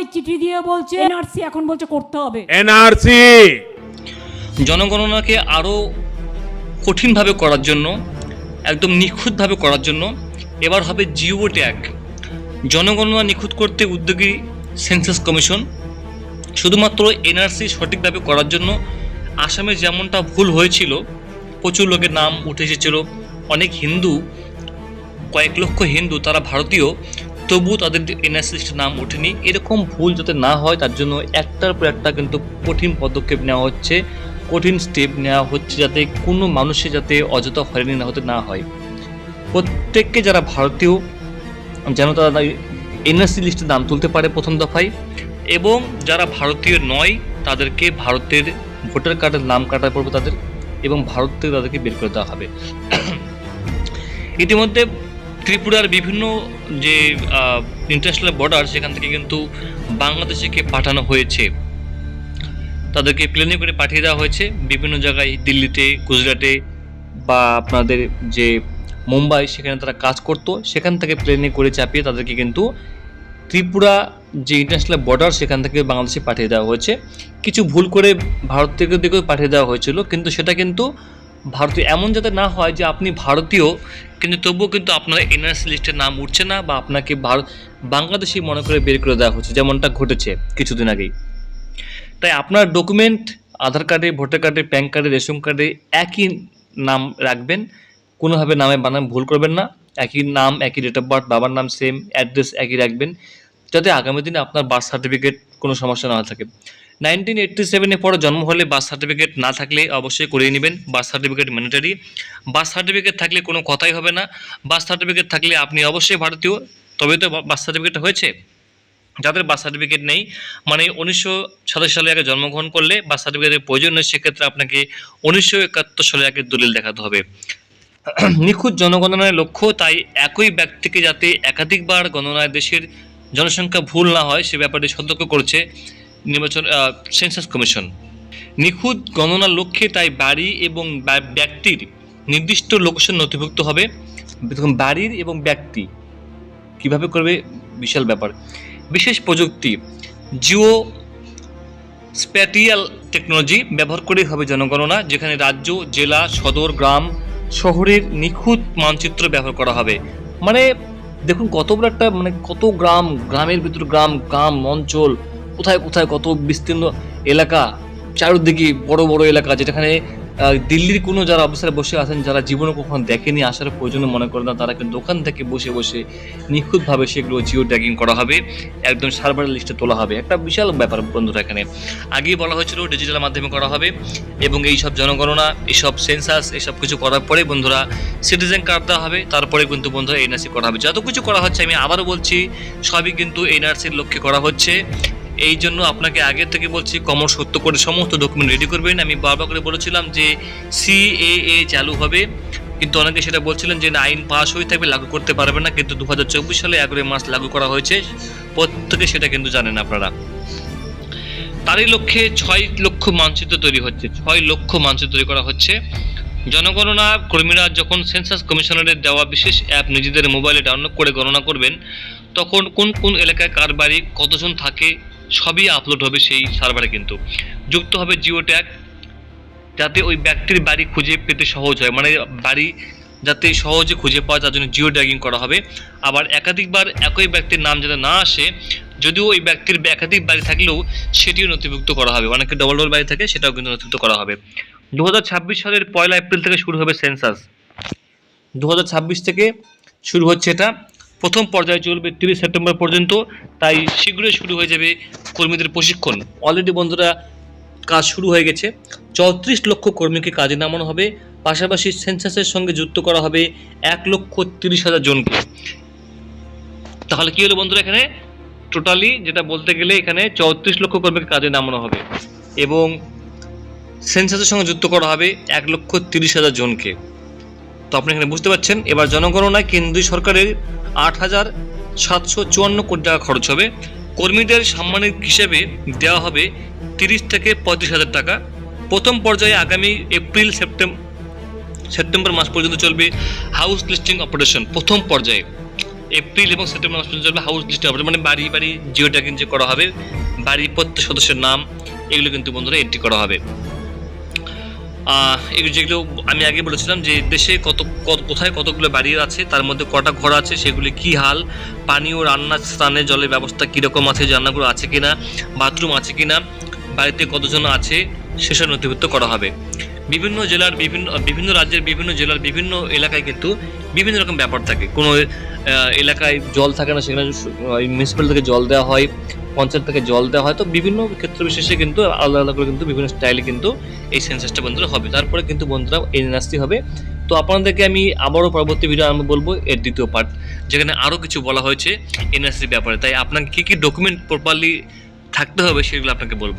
আমায় চিঠি দিয়ে বলছে এনআরসি এখন বলছে করতে হবে। এনআরসি। জনগণনাকে আরও কঠিনভাবে করার জন্য একদম নিখুঁতভাবে করার জন্য এবার হবে জিও ট্যাগ। জনগণনা নিখুঁত করতে উদ্যোগী সেন্সাস কমিশন শুধুমাত্র এনআরসি সঠিকভাবে করার জন্য আসামে যেমনটা ভুল হয়েছিল প্রচুর লোকের নাম উঠে এসেছিল অনেক হিন্দু কয়েক লক্ষ হিন্দু তারা ভারতীয় তবু তাদের এনআরসি লিস্টে নাম ওঠেনি, এরকম ভুল যাতে না হয়, তার জন্য একটার পর একটা কিন্তু কঠিন পদক্ষেপ নেওয়া হচ্ছে, কঠিন স্টেপ নেওয়া হচ্ছে যাতে কোনো মানুষে যাতে অযথা হয়রানি না হতে না হয়। প্রত্যেককে যারা ভারতীয়, যেন তারা এনআরসি লিস্টে নাম তুলতে পারে প্রথম দফায়, এবং যারা ভারতীয় নয়, তাদেরকে ভারতের ভোটার কার্ডের নাম কাটা পড়বে তাদের, এবং ভারত থেকে তাদেরকে বের করে দেওয়া হবে। ইতিমধ্যে ত্রিপুরার বিভিন্ন যে ইন্টারন্যাশনাল বর্ডার সেখান থেকে কিন্তু বাংলাদেশকে পাঠানো হয়েছে। তাদেরকে প্লেনে করে পাঠিয়ে দেওয়া হয়েছে। বিভিন্ন জায়গায় দিল্লিতে, গুজরাটে বা আপনাদের যে, মুম্বাই সেখানে তারা কাজ করতো। সেখান থেকে প্লেনে করে চাপিয়ে তাদেরকে কিন্তু ত্রিপুরা যে ইন্টারন্যাশনাল বর্ডার সেখান থেকে বাংলাদেশে পাঠিয়ে দেওয়া হয়েছে। কিছু ভুল করে ভারত থেকে দিকেও পাঠিয়ে দেওয়া হয়েছিল। কিন্তু সেটা কিন্তু ভারতীয় এমন যাতে না হয় যে আপনি ভারতীয়, কিন্তু তবুও কিন্তু আপনার এনআরসি লিস্টের নাম উঠছে না বা আপনাকে ভারত বাংলাদেশি মনে করে বের করে দেওয়া হচ্ছে, যেমনটা ঘটেছে কিছুদিন আগেই। তাই আপনার ডকুমেন্ট আধার কার্ডে, ভোটার কার্ডে প্যান কার্ডে, রেশন কার্ডে একই নাম রাখবেন, কোনোভাবে নামে বানান ভুল করবেন না, একই নাম, একই ডেট অফ বার্থ বাবার নাম সেম অ্যাড্রেস একই রাখবেন। যাতে আগামী দিনে আপনার বার্থ সার্টিফিকেট কোনো সমস্যা না থাকে। নাইনটিন এইট্টি সেভেনের পরে জন্ম হলে বার্থ সার্টিফিকেট না থাকলে অবশ্যই করিয়ে নেবেন। Birth certificate mandatory birth certificate থাকলে কোনো কথাই হবে না। বার্থ সার্টিফিকেট থাকলে আপনি অবশ্যই ভারতীয়। তবে তো বার্থ সার্টিফিকেট হয়েছে। যাদের বার্থ সার্টিফিকেট নেই মানে উনিশশো সাতাশ সালে আগে জন্মগ্রহণ করলে বার্থ সার্টিফিকেটের প্রয়োজন নেই, সেক্ষেত্রে আপনাকে উনিশশো একাত্তর সালে আগে দলিল দেখাতে হবে। নিখুঁত জনগণনার লক্ষ্য, তাই একই ব্যক্তিকে যাতে একাধিকবার গণনায় দেশের জনসংখ্যা ভুল না হয়, সে ব্যাপারে সতর্ক করছে নির্বাচন সেন্সাস কমিশন নিখুঁত গণনার লক্ষ্যে তাই বাড়ি এবং ব্যক্তির নির্দিষ্ট লোকেশন নথিভুক্ত হবে। বাড়ির এবং ব্যক্তি কীভাবে করবে, বিশাল ব্যাপার। বিশেষ প্রযুক্তি, জিও স্প্যাটিয়াল টেকনোলজি ব্যবহার করেই হবে জনগণনা, যেখানে রাজ্য, জেলা, সদর, গ্রাম, শহরের নিখুঁত মানচিত্র ব্যবহার করা হবে। মানে দেখুন কত বড় একটা মানে কত গ্রাম, গ্রামের ভিতর গ্রাম গ্রাম, অঞ্চল, কোথায় কোথায় কত বিস্তীর্ণ এলাকা, চারদিকে বড় বড় এলাকা, যেখানে দিল্লির কোনো যারা অফিসার বসে আছেন, যারা জীবনে কখনো দেখেনি, আসার প্রয়োজন মনে করে না, তারা কিন্তু দোকান থেকে বসে বসে নিখুঁতভাবে সেগুলো জিও ট্যাগিং করা হবে, একদম সার্ভার লিস্টে তোলা হবে। একটা বিশাল ব্যাপার বন্ধুরা এখানে। আগেই বলা হয়েছিল ডিজিটাল মাধ্যমে করা হবে এবং এই সব জনগণনা এইসব সেন্সাস এসব কিছু করার পরে বন্ধুরা সিটিজেন কার্ড দেওয়া হবে, তারপরে কিন্তু বন্ধুরা এনআরসি করা হবে। যত কিছু করা হচ্ছে, আমি আবারও বলছি, সবই কিন্তু এনআরসির লক্ষ্যে করা হচ্ছে। এই জন্য আপনাকে আগে থেকে বলছি কমর সত্য করে সমস্ত ডকুমেন্ট রেডি করবেন। আমি বারবার করে বলেছিলাম যে সিএএ চালু হবে। কিন্তু অনেকে সেটা বলছিলেন যে না, আইন পাস হয়ে থাকবে লাগু করতে পারবে না। কিন্তু দু হাজার চব্বিশ সালে এগারোই মার্চ লাগু করা হয়েছে। প্রত্যেকে সেটা কিন্তু জানেন আপনারা। তারই লক্ষ্যে ছয় লক্ষ মানচিত্র তৈরি হচ্ছে। ছয় লক্ষ মানচিত্র তৈরি করা হচ্ছে। জনগণনা কর্মীরা যখন সেন্সাস কমিশনারের দেওয়া বিশেষ অ্যাপ নিজেদের মোবাইলে ডাউনলোড করে গণনা করবেন তখন কোন কোন এলাকায় কার বাড়ি কতজন থাকে সবই আপলোড হবে সেই সার্ভারে কিন্তু। যুক্ত হবে জিও ট্যাগ যাতে ওই ব্যক্তির বাড়ি খুঁজে পেতে সহজ হয়। মানে বাড়ি যাতে সহজে খুঁজে পাওয়া তার জন্য জিও ট্যাগিং করা হবে। আবার একাধিকবার একই ব্যক্তির নাম যাতে না আসে, যদিও ওই ব্যক্তির একাধিক বাড়ি থাকলেও সেটিও নথিভুক্ত করা হবে। অনেকে ডবল ডবল বাড়ি থাকে, সেটাও কিন্তু নথিভুক্ত করা হবে। দু হাজার ছাব্বিশ সালের পয়লা এপ্রিল থেকে শুরু হবে সেন্সাস দু হাজার ছাব্বিশ থেকে শুরু হচ্ছে এটা। প্রথম পর্যায়ে চলবে তিরিশ সেপ্টেম্বর পর্যন্ত, তাই শীঘ্রই শুরু হয়ে যাবে কর্মীদের প্রশিক্ষণ। অলরেডি বন্ধুরা, কাজ শুরু হয়ে গেছে। চৌত্রিশ লক্ষ কর্মীকে কাজে নামানো হবে। পাশাপাশি সেন্সাসের সঙ্গে যুক্ত করা হবে এক লক্ষ তিরিশ হাজার জনকে। তাহলে কী হলো বন্ধুরা এখানে? টোটালি যেটা বলতে গেলে এখানে চৌত্রিশ লক্ষ কর্মীকে কাজে নামানো হবে এবং সেন্সাসের সঙ্গে যুক্ত করা হবে এক লক্ষ তিরিশ হাজার জনকে। তো আপনি এখানে বুঝতে পারছেন, এবার জনগণনায় কেন্দ্রীয় সরকারের আট হাজার সাতশো চুয়ান্ন কোটি টাকা খরচ হবে। কর্মীদের সম্মানের হিসেবে দেওয়া হবে তিরিশ থেকে পঁয়ত্রিশ হাজার টাকা। প্রথম পর্যায়ে আগামী এপ্রিল সেপ্টেম্বর সেপ্টেম্বর মাস পর্যন্ত চলবে হাউস লিস্টিং অপারেশন, প্রথম পর্যায়ে। এপ্রিল এবং সেপ্টেম্বর মাস পর্যন্ত চলবে হাউস লিস্টিং অপারেশন মানে বাড়ি বাড়ি জিও ট্যাগিং যে করা হবে, বাড়ির প্রত্যেক সদস্যের নাম, এগুলো কিন্তু বন্ধুরা এন্ট্রি করা হবে। যেগুলো আমি আগে বলেছিলাম যে দেশে কত কোথায় কতগুলো বাড়ি আছে, তার মধ্যে কটা ঘর আছে, সেগুলি কি হাল পানি ও রান্নার স্থানে জলের ব্যবস্থা কীরকম আছে রান্নাগুলো আছে কিনা, বাথরুম আছে কিনা, বাড়িতে কতজন আছে, সেসব নথিভুক্ত করা হবে। বিভিন্ন জেলার বিভিন্ন বিভিন্ন রাজ্যের বিভিন্ন জেলার বিভিন্ন এলাকায় কিন্তু বিভিন্ন রকম ব্যাপার থাকে। কোনো এলাকায় জল থাকে না, সেখানে মিউনিসিপ্যাল থেকে জল দেওয়া হয়, পঞ্চায়েত থেকে জল দেওয়া হয়। তো বিভিন্ন ক্ষেত্র বিশেষে কিন্তু আলাদা আলাদা করে কিন্তু বিভিন্ন স্টাইলে কিন্তু এই সেন্সাসটা বন্ধুরা হবে। তারপরে কিন্তু বন্ধুরা এনআরসি হবে। তো আপনাদেরকে আমি আবারও পরবর্তী ভিডিও আমি বলব, এর দ্বিতীয় পার্ট যেখানে আরও কিছু বলা হয়েছে এনআরসির ব্যাপারে। তাই আপনাকে কী কী ডকুমেন্ট প্রপারলি থাকতে হবে সেগুলো আপনাকে বলব।